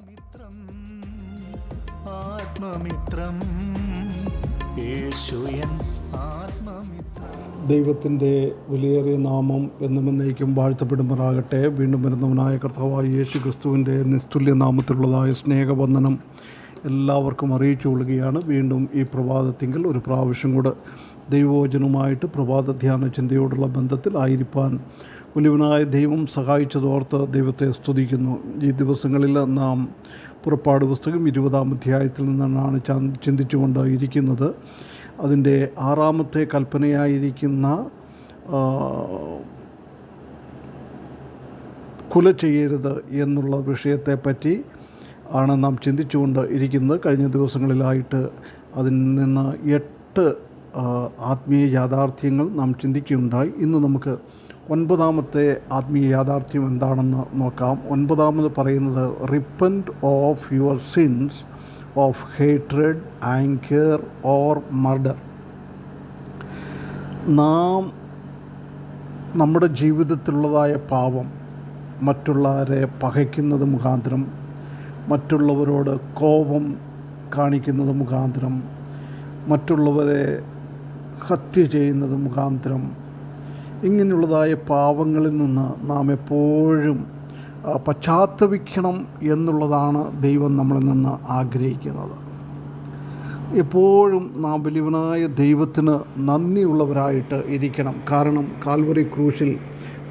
ആത്മമിത്രം ആത്മമിത്രം. യേശുയൻ ആത്മമിത്രം. ദൈവത്തിന്റെ വിലയേറിയ നാമം എന്നും എന്നേക്കും വാഴ്ത്തപ്പെടുമാറാകട്ടെ. വീണ്ടും വരുന്നവനായ കർത്താവായ യേശു ക്രിസ്തുവിന്റെ നിസ്തുല്യ നാമത്തിലുള്ളതായ സ്നേഹബന്ധനം എല്ലാവർക്കും അറിയിച്ചു കൊള്ളുകയാണ്. വീണ്ടും ഈ പ്രഭാതത്തിങ്കിൽ ഒരു പ്രാവശ്യം കൂടെ ദൈവവചനവുമായിട്ട് പ്രഭാത ധ്യാന ചിന്തയോടുള്ള ബന്ധത്തിൽ ആയിരിക്കാൻ വലിയവനായ ദൈവം സഹായിച്ചതോർത്ത് ദൈവത്തെ സ്തുതിക്കുന്നു. ഈ ദിവസങ്ങളിൽ നാം പുറപ്പാട് പുസ്തകം ഇരുപതാം അധ്യായത്തിൽ നിന്നാണ് ചിന്തിച്ചുകൊണ്ട് ഇരിക്കുന്നത്. അതിന്റെ ആറാമത്തെ കൽപ്പനയായിരിക്കുന്ന കുല ചെയ്യരുത് എന്നുള്ള വിഷയത്തെപ്പറ്റി ആണ് നാം ചിന്തിച്ചുകൊണ്ട് ഇരിക്കുന്നത്. കഴിഞ്ഞ ദിവസങ്ങളിലായിട്ട് അതിൽ നിന്ന് എട്ട് ആത്മീയ യാഥാർത്ഥ്യങ്ങൾ നാം ചിന്തിക്കുകയുണ്ടായി. ഇന്ന് നമുക്ക് ഒൻപതാമത്തെ ആത്മീയ യാഥാർത്ഥ്യം എന്താണെന്ന് നോക്കാം. ഒൻപതാമത് പറയുന്നത് repent of your sins of hatred anger or murder നാം നമ്മുടെ ജീവിതത്തിലുള്ളതായ പാപം മറ്റുള്ളവരെ പകയ്ക്കുന്നത് മുഖാന്തരം മറ്റുള്ളവരോട് കോപം കാണിക്കുന്നത് മുഖാന്തരം മറ്റുള്ളവരെ ഹത്യ ചെയ്യുന്നത് മുഖാന്തരം ഇങ്ങനെയുള്ളതായ പാവങ്ങളിൽ നിന്ന് നാം എപ്പോഴും പശ്ചാത്തപിക്കണം എന്നുള്ളതാണ് ദൈവം നമ്മളിൽ നിന്ന് ആഗ്രഹിക്കുന്നത്. എപ്പോഴും നാം വലിയവനായ ദൈവത്തിന് നന്ദിയുള്ളവരായിട്ട് ഇരിക്കണം. കാരണം കാൽവറി ക്രൂശിൽ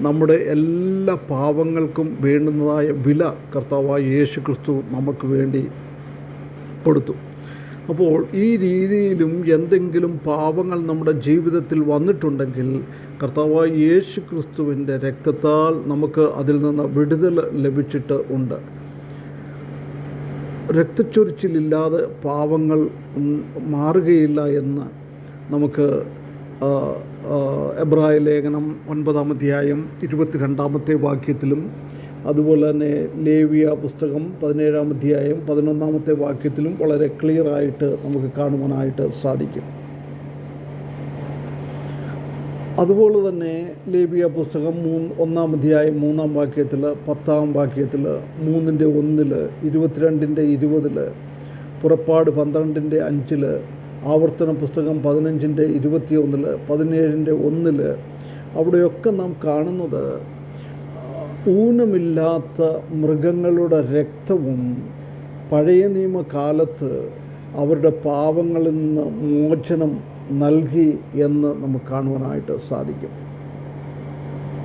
നമ്മുടെ എല്ലാ പാവങ്ങൾക്കും വേണ്ടുന്നതായ വില കർത്താവായ യേശു ക്രിസ്തു നമുക്ക് വേണ്ടി കൊടുത്തു. അപ്പോൾ ഈ രീതിയിലും എന്തെങ്കിലും പാപങ്ങൾ നമ്മുടെ ജീവിതത്തിൽ വന്നിട്ടുണ്ടെങ്കിൽ കർത്താവായ യേശു ക്രിസ്തുവിന്റെ രക്തത്താൽ നമുക്ക് അതിൽ നിന്ന് വിടുതൽ ലഭിച്ചിട്ട് ഉണ്ട്. രക്തച്ചൊരിച്ചിലില്ലാതെ പാവങ്ങൾ മാറുകയില്ല എന്ന് നമുക്ക് എബ്രായ ലേഖനം ഒൻപതാം അധ്യായം ഇരുപത്തി രണ്ടാമത്തെ വാക്യത്തിലും അതുപോലെ തന്നെ ലേവിയ പുസ്തകം പതിനേഴാം അധ്യായം പതിനൊന്നാമത്തെ വാക്യത്തിലും വളരെ ക്ലിയറായിട്ട് നമുക്ക് കാണുവാനായിട്ട് സാധിക്കും. അതുപോലെ തന്നെ ലേബിയ പുസ്തകം മൂന്ന് ഒന്നാം അധ്യായം മൂന്നാം വാക്യത്തിൽ പത്താം വാക്യത്തിൽ മൂന്നിന്റെ ഒന്നിൽ ഇരുപത്തിരണ്ടിന്റെ ഇരുപതിൽ പുറപ്പാട് പന്ത്രണ്ടിന്റെ അഞ്ചിൽ ആവർത്തന പുസ്തകം പതിനഞ്ചിന്റെ ഇരുപത്തിയൊന്നിൽ പതിനേഴിന്റെ ഒന്നിൽ അവിടെയൊക്കെ നാം കാണുന്നത് ഊനമില്ലാത്ത മൃഗങ്ങളുടെ രക്തവും പഴയ നിയമകാലത്ത് അവരുടെ പാവങ്ങളിൽ നിന്ന് മോചനം നൽകി എന്ന് നമുക്ക് കാണുവാനായിട്ട് സാധിക്കും.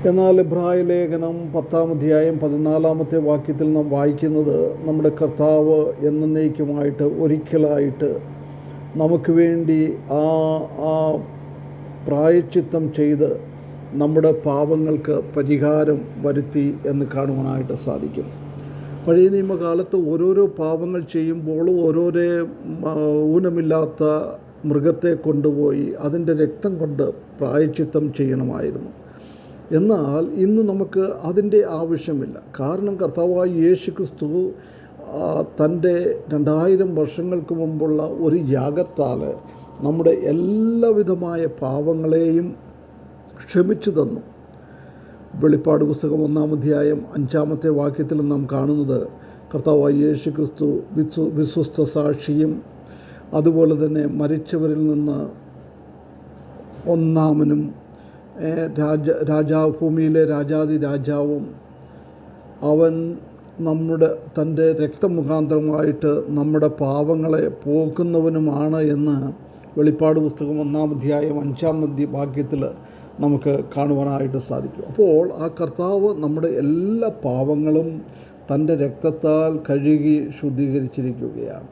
എന്നാൽ ഇബ്രായ ലേഖനം പത്താം അധ്യായം പതിനാലാമത്തെ വാക്യത്തിൽ നാം വായിക്കുന്നത് നമ്മുടെ കർത്താവ് എന്നേക്കുമായിട്ട് ഒരിക്കലായിട്ട് നമുക്ക് വേണ്ടി ആ ആ പ്രായച്ചിത്തം ചെയ്ത് നമ്മുടെ പാപങ്ങൾക്ക് പരിഹാരം വരുത്തി എന്ന് കാണുവാനായിട്ട് സാധിക്കും. പഴയ നിയമകാലത്ത് ഓരോരോ പാപങ്ങൾ ചെയ്യുമ്പോൾ ഓരോരോ ഊനമില്ലാത്ത മൃഗത്തെ കൊണ്ടുപോയി അതിന്റെ രക്തം കൊണ്ട് പ്രായച്ചിത്തം ചെയ്യണമായിരുന്നു. എന്നാൽ ഇന്ന് നമുക്ക് അതിന്റെ ആവശ്യമില്ല. കാരണം കർത്താവായ യേശു ക്രിസ്തു തന്റെ രണ്ടായിരം വർഷങ്ങൾക്ക് മുമ്പുള്ള ഒരു യാഗത്താൽ നമ്മുടെ എല്ലാവിധമായ പാവങ്ങളെയും ക്ഷമിച്ചു തന്നു. വെളിപ്പാട് പുസ്തകം ഒന്നാം അധ്യായം അഞ്ചാമത്തെ വാക്യത്തിൽ നാം കാണുന്നത് കർത്താവായി യേശു ക്രിസ്തു വിശ്വ വിശ്വസ്ത സാക്ഷിയും അതുപോലെ തന്നെ മരിച്ചവരിൽ നിന്ന് ഒന്നാമനും രാജ ഭൂമിയിലെ രാജാതി രാജാവും. അവൻ നമ്മുടെ തന്റെ രക്തമുഖാന്തരമായിട്ട് നമ്മുടെ പാവങ്ങളെ പോക്കുന്നവനുമാണ് എന്ന് വെളിപ്പാട് പുസ്തകം ഒന്നാം അധ്യായം അഞ്ചാം വാക്യത്തിൽ നമുക്ക് കാണുവാനായിട്ട് സാധിക്കും. അപ്പോൾ ആ കർത്താവ് നമ്മുടെ എല്ലാ പാവങ്ങളും തന്റെ രക്തത്താൽ കഴുകി ശുദ്ധീകരിച്ചിരിക്കുകയാണ്.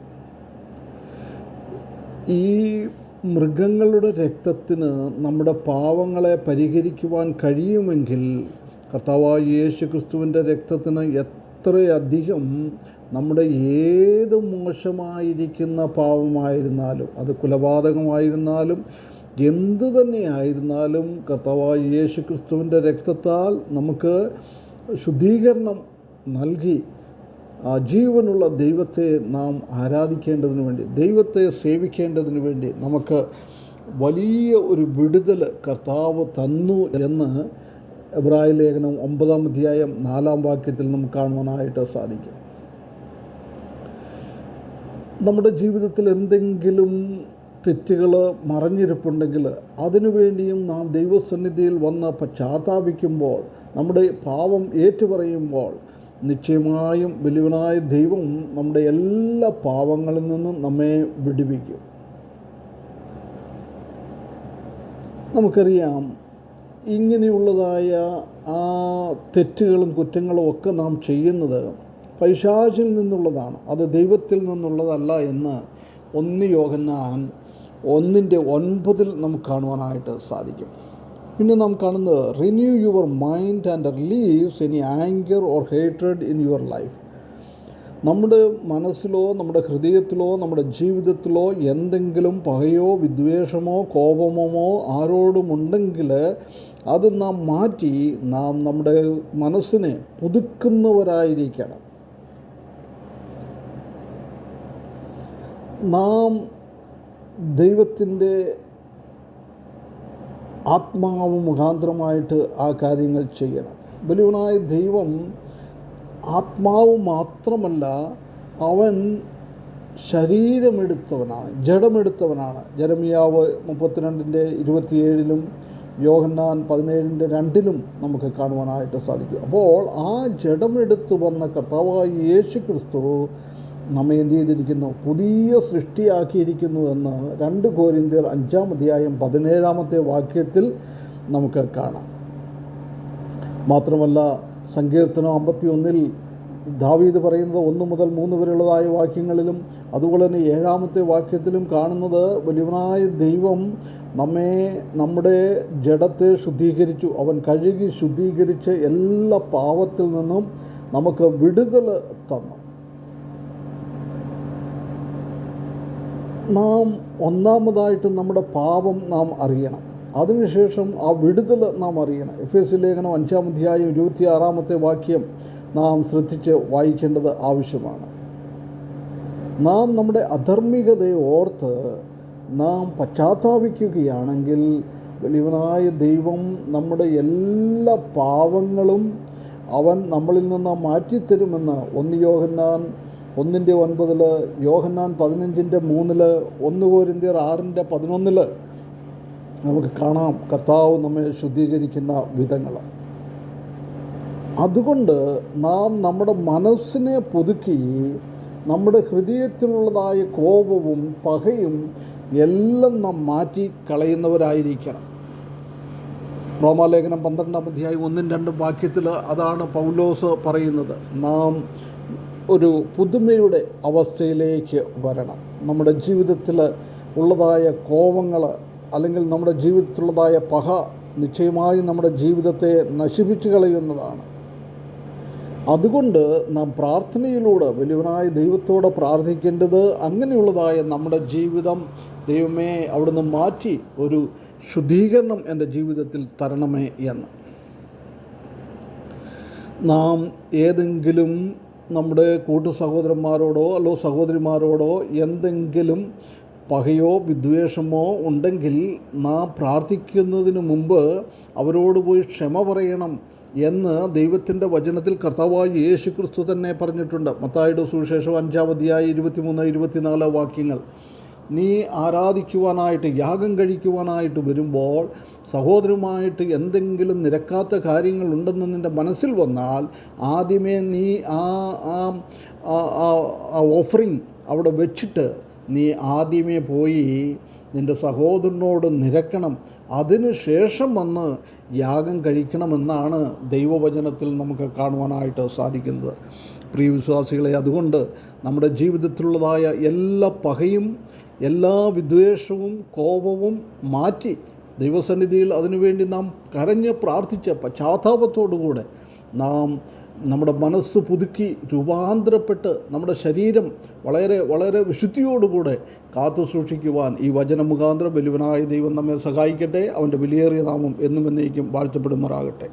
ഈ മൃഗങ്ങളുടെ രക്തത്തിന് നമ്മുടെ പാവങ്ങളെ പരിഹരിക്കുവാൻ കഴിയുമെങ്കിൽ കർത്താവായ യേശു ക്രിസ്തുവിന്റെ രക്തത്തിന് എത്രയധികം നമ്മുടെ ഏത് മോശമായിരിക്കുന്ന പാവമായിരുന്നാലും അത് കുലപാതകമായിരുന്നാലും എന്തു തന്നെയായിരുന്നാലും കർത്താവായ യേശു ക്രിസ്തുവിന്റെ രക്തത്താൽ നമുക്ക് ശുദ്ധീകരണം നൽകി ആ ജീവനുള്ള ദൈവത്തെ നാം ആരാധിക്കേണ്ടതിന് വേണ്ടി ദൈവത്തെ സേവിക്കേണ്ടതിന് വേണ്ടി നമുക്ക് വലിയ ഒരു വിടുതൽ കർത്താവ് തന്നു എന്ന് എബ്രായ ലേഖനം ഒമ്പതാം അധ്യായം നാലാം വാക്യത്തിൽ നമുക്ക് കാണുവാനായിട്ട് സാധിക്കും. നമ്മുടെ ജീവിതത്തിൽ എന്തെങ്കിലും തെറ്റുകൾ മറഞ്ഞിരിപ്പുണ്ടെങ്കിൽ അതിനുവേണ്ടിയും നാം ദൈവസന്നിധിയിൽ വന്ന് പശ്ചാത്താപിക്കുമ്പോൾ നമ്മുടെ പാവം ഏറ്റുപറയുമ്പോൾ നിശ്ചയമായും വലിയവനായ ദൈവം നമ്മുടെ എല്ലാ പാവങ്ങളിൽ നിന്നും നമ്മെ വിടുവിക്കും. നമുക്കറിയാം ഇങ്ങനെയുള്ളതായ ആ തെറ്റുകളും കുറ്റങ്ങളും ഒക്കെ നാം ചെയ്യുന്നത് പൈശാചിൽ നിന്നുള്ളതാണ്. അത് ദൈവത്തിൽ നിന്നുള്ളതല്ല എന്ന് ഒന്ന് യോഹന്നാൻ ഒന്നിന്റെ ഒൻപതിൽ നമുക്ക് കാണുവാനായിട്ട് സാധിക്കും. പിന്നെ നാം കാണുന്നത് renew your mind and relieves any anger or hated in your life നമ്മുടെ മനസ്സിലോ നമ്മുടെ ഹൃദയത്തിലോ നമ്മുടെ ജീവിതത്തിലോ എന്തെങ്കിലും പകയോ വിദ്വേഷമോ കോപമോ ആരോടുമുണ്ടെങ്കിൽ അത് നാം മാറ്റി നാം നമ്മുടെ മനസ്സിനെ പുതുക്കുന്നവരായിരിക്കണം. നാം ദൈവത്തിന്റെ ആത്മാവ് മുഖാന്തരമായിട്ട് ആ കാര്യങ്ങൾ ചെയ്യണം. ബലിവനായ ദൈവം ആത്മാവ് മാത്രമല്ല അവൻ ശരീരമെടുത്തവനാണ് ജഡമെടുത്തവനാണ്. ജരമിയാവ് മുപ്പത്തിരണ്ടിന്റെ ഇരുപത്തിയേഴിലും യോഹന്നാൻ പതിനേഴിന്റെ രണ്ടിലും നമുക്ക് കാണുവാനായിട്ട് സാധിക്കും. അപ്പോൾ ആ ജഡമെടുത്ത് വന്ന കർത്താവായ യേശു ക്രിസ്തു നമ്മെ എന്ത് ചെയ്തിരിക്കുന്നു? പുതിയ സൃഷ്ടിയാക്കിയിരിക്കുന്നു എന്ന് രണ്ട് കോരിന്തിയർ അഞ്ചാം അധ്യായം പതിനേഴാമത്തെ വാക്യത്തിൽ നമുക്ക് കാണാം. മാത്രമല്ല സങ്കീർത്തനം അമ്പത്തി ഒന്നിൽ ദാവീദ് പറയുന്നത് ഒന്ന് മുതൽ മൂന്ന് വരെയുള്ളതായ വാക്യങ്ങളിലും അതുപോലെ തന്നെ ഏഴാമത്തെ വാക്യത്തിലും കാണുന്നത് വലിയവനായ ദൈവം നമ്മെ നമ്മുടെ ജഡത്തെ ശുദ്ധീകരിച്ചു. അവൻ കഴുകി ശുദ്ധീകരിച്ച് എല്ലാ പാവത്തിൽ നിന്നും നമുക്ക് വിടുതൽ തന്നു. നാം ഒന്നാമതായിട്ട് നമ്മുടെ പാപം നാം അറിയണം. അതിനുശേഷം ആ വിടുതൽ നാം അറിയണം. എഫ് എസ് ലേഖനം അഞ്ചാം അധ്യായം ഇരുപത്തി ആറാമത്തെ വാക്യം നാം ശ്രദ്ധിച്ച് വായിക്കേണ്ടത് ആവശ്യമാണ്. നാം നമ്മുടെ അധർമ്മികതയെ ഓർത്ത് നാം പശ്ചാത്താപിക്കുകയാണെങ്കിൽ വലിയവനായ ദൈവം നമ്മുടെ എല്ലാ പാവങ്ങളും അവൻ നമ്മളിൽ നിന്ന് മാറ്റിത്തരുമെന്ന് ഒന്ന് യോഹന്നാൻ ഒന്നിന്റെ ഒൻപതിൽ യോഹന്നാൻ പതിനഞ്ചിന്റെ മൂന്നിൽ ഒന്ന് കോരിന്തിയർ ആറിന്റെ പതിനൊന്നിൽ നമുക്ക് കാണാം കർത്താവ് നമ്മെ ശുദ്ധീകരിക്കുന്ന വിധങ്ങൾ. അതുകൊണ്ട് നാം നമ്മുടെ മനസ്സിനെ പുതുക്കി നമ്മുടെ ഹൃദയത്തിലുള്ളതായ കോപവും പകയും എല്ലാം നാം മാറ്റി കളയുന്നവരായിരിക്കണം. റോമാലേഖനം പന്ത്രണ്ടാം അധ്യായം ഒന്നും രണ്ടും വാക്യത്തിൽ അതാണ് പൗലോസ് പറയുന്നത്. നാം ഒരു പുതുമയുടെ അവസ്ഥയിലേക്ക് വരണം. നമ്മുടെ ജീവിതത്തിൽ ഉള്ളതായ കോപങ്ങൾ അല്ലെങ്കിൽ നമ്മുടെ ജീവിതത്തിലുള്ളതായ പക നിശ്ചയമായും നമ്മുടെ ജീവിതത്തെ നശിപ്പിച്ചു കളയുന്നതാണ്. അതുകൊണ്ട് നാം പ്രാർത്ഥനയിലൂടെ വലിയവനായ ദൈവത്തോട് പ്രാർത്ഥിക്കേണ്ടത് അങ്ങനെയുള്ളതായ നമ്മുടെ ജീവിതം ദൈവമേ അവിടുന്ന് മാറ്റി ഒരു ശുദ്ധീകരണം എന്റെ ജീവിതത്തിൽ തരണമേ എന്ന്. നാം ഏതെങ്കിലും നമ്മുടെ കൂട്ടു സഹോദരന്മാരോടോ അല്ലോ സഹോദരിമാരോടോ എന്തെങ്കിലും പകയോ വിദ്വേഷമോ ഉണ്ടെങ്കിൽ നാം പ്രാർത്ഥിക്കുന്നതിന് മുമ്പ് അവരോട് പോയി ക്ഷമ പറയണം എന്ന് ദൈവത്തിന്റെ വചനത്തിൽ കർത്താവായി യേശു ക്രിസ്തു തന്നെ പറഞ്ഞിട്ടുണ്ട്. മത്തായുടെ സുവിശേഷം അഞ്ചാം അധ്യായം ഇരുപത്തിമൂന്ന് ഇരുപത്തിനാല് വാക്യങ്ങൾ. നീ ആരാധിക്കുവാനായിട്ട് യാഗം കഴിക്കുവാനായിട്ട് വരുമ്പോൾ സഹോദരമായിട്ട് എന്തെങ്കിലും നിരക്കാത്ത കാര്യങ്ങളുണ്ടെന്ന് നിന്റെ മനസ്സിൽ വന്നാൽ ആദ്യമേ നീ ആ ആ ഓഫറിങ് അവിടെ വെച്ചിട്ട് നീ ആദ്യമേ പോയി നിന്റെ സഹോദരനോട് നിരക്കണം. അതിന് ശേഷം വന്ന് യാഗം കഴിക്കണമെന്നാണ് ദൈവവചനത്തിൽ നമുക്ക് കാണുവാനായിട്ട് സാധിക്കുന്നത്. പ്രിയ വിശ്വാസികളെ അതുകൊണ്ട് നമ്മുടെ ജീവിതത്തിലുള്ളതായ എല്ലാ പകയും എല്ലാ വിദ്വേഷവും കോപവും മാറ്റി ദൈവസന്നിധിയിൽ അതിനുവേണ്ടി നാം കരഞ്ഞ് പ്രാർത്ഥിച്ച പശ്ചാത്താപത്തോടുകൂടെ നാം നമ്മുടെ മനസ്സ് പുതുക്കി രൂപാന്തരപ്പെട്ട് നമ്മുടെ ശരീരം വളരെ വളരെ വിശുദ്ധിയോടുകൂടെ കാത്തു സൂക്ഷിക്കുവാൻ ഈ വചന മുഖാന്തരം വലുവനായ ദൈവം നമ്മെ സഹായിക്കട്ടെ. അവന്റെ വിലയേറിയ നാമം എന്നും എന്നേക്കും വാഴ്ത്തപ്പെടുമാറാകട്ടെ.